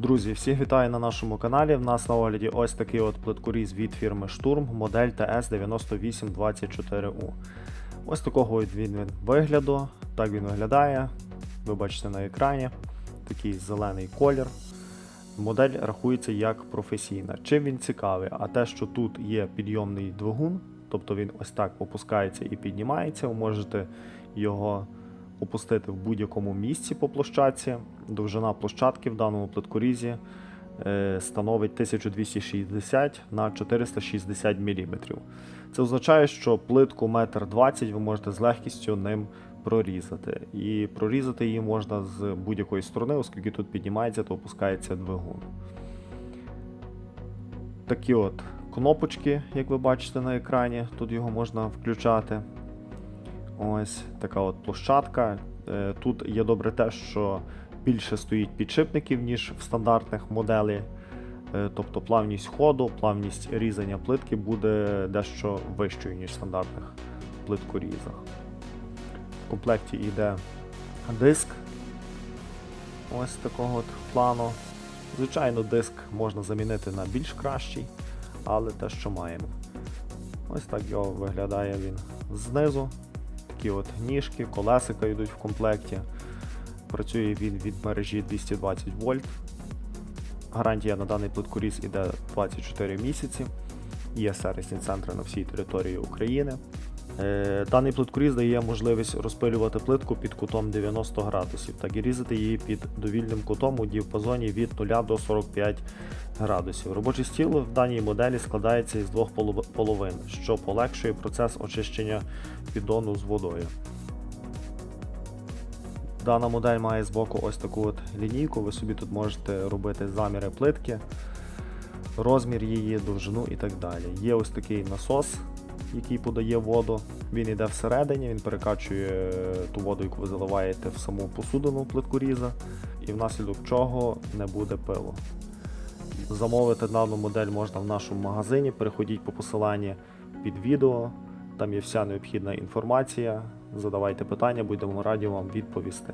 Друзі, всіх вітаю на нашому каналі. В нас на огляді ось такий от плиткоріз від фірми Штурм, модель TS9824U. Ось такого він вигляду. Так він виглядає. Ви бачите на екрані. Такий зелений колір. Модель рахується як професійна. Чим він цікавий? А те, що тут є підйомний двигун, тобто він ось так опускається і піднімається, ви можете його опустити в будь-якому місці по площадці. Довжина площадки в даному плиткорізі е, становить 1260 на 460 мм. Це означає, що плитку 1,20 м ви можете з легкістю ним прорізати. І прорізати її можна з будь-якої сторони, оскільки тут піднімається та опускається двигун. Такі от кнопочки, як ви бачите на екрані, тут його можна включати. Ось така от площадка. Е, Тут є добре те, що більше стоїть підшипників, ніж в стандартних моделі. Е, Тобто плавність ходу, плавність різання плитки буде дещо вищою, ніж в стандартних плиткорізах. В комплекті йде диск ось такого от плану. Звичайно, диск можна замінити на більш кращий, але те, що маємо. Ось так його виглядає він знизу. Такі от ніжки, колесика йдуть в комплекті. Працює він від мережі 220 вольт. Гарантія на даний плиткоріз іде 24 місяці. Є сервісні центри на всій території України. Е, Даний плиткоріз дає можливість розпилювати плитку під кутом 90 градусів, так і різати її під довільним кутом у діапазоні від 0 до 45 градусів. Робочий стіл в даній моделі складається із двох половин, що полегшує процес очищення піддону з водою. Дана модель має збоку ось таку от лінійку, ви собі тут можете робити заміри плитки, розмір її, довжину і так далі. Є ось такий насос, який подає воду. Він йде всередині, він перекачує е, ту воду, яку ви заливаєте в саму посудину плиткоріза, і внаслідок чого не буде пилу. Замовити дану модель можна в нашому магазині. Переходіть по посиланні під відео. Там є вся необхідна інформація. Задавайте питання, будемо раді вам відповісти.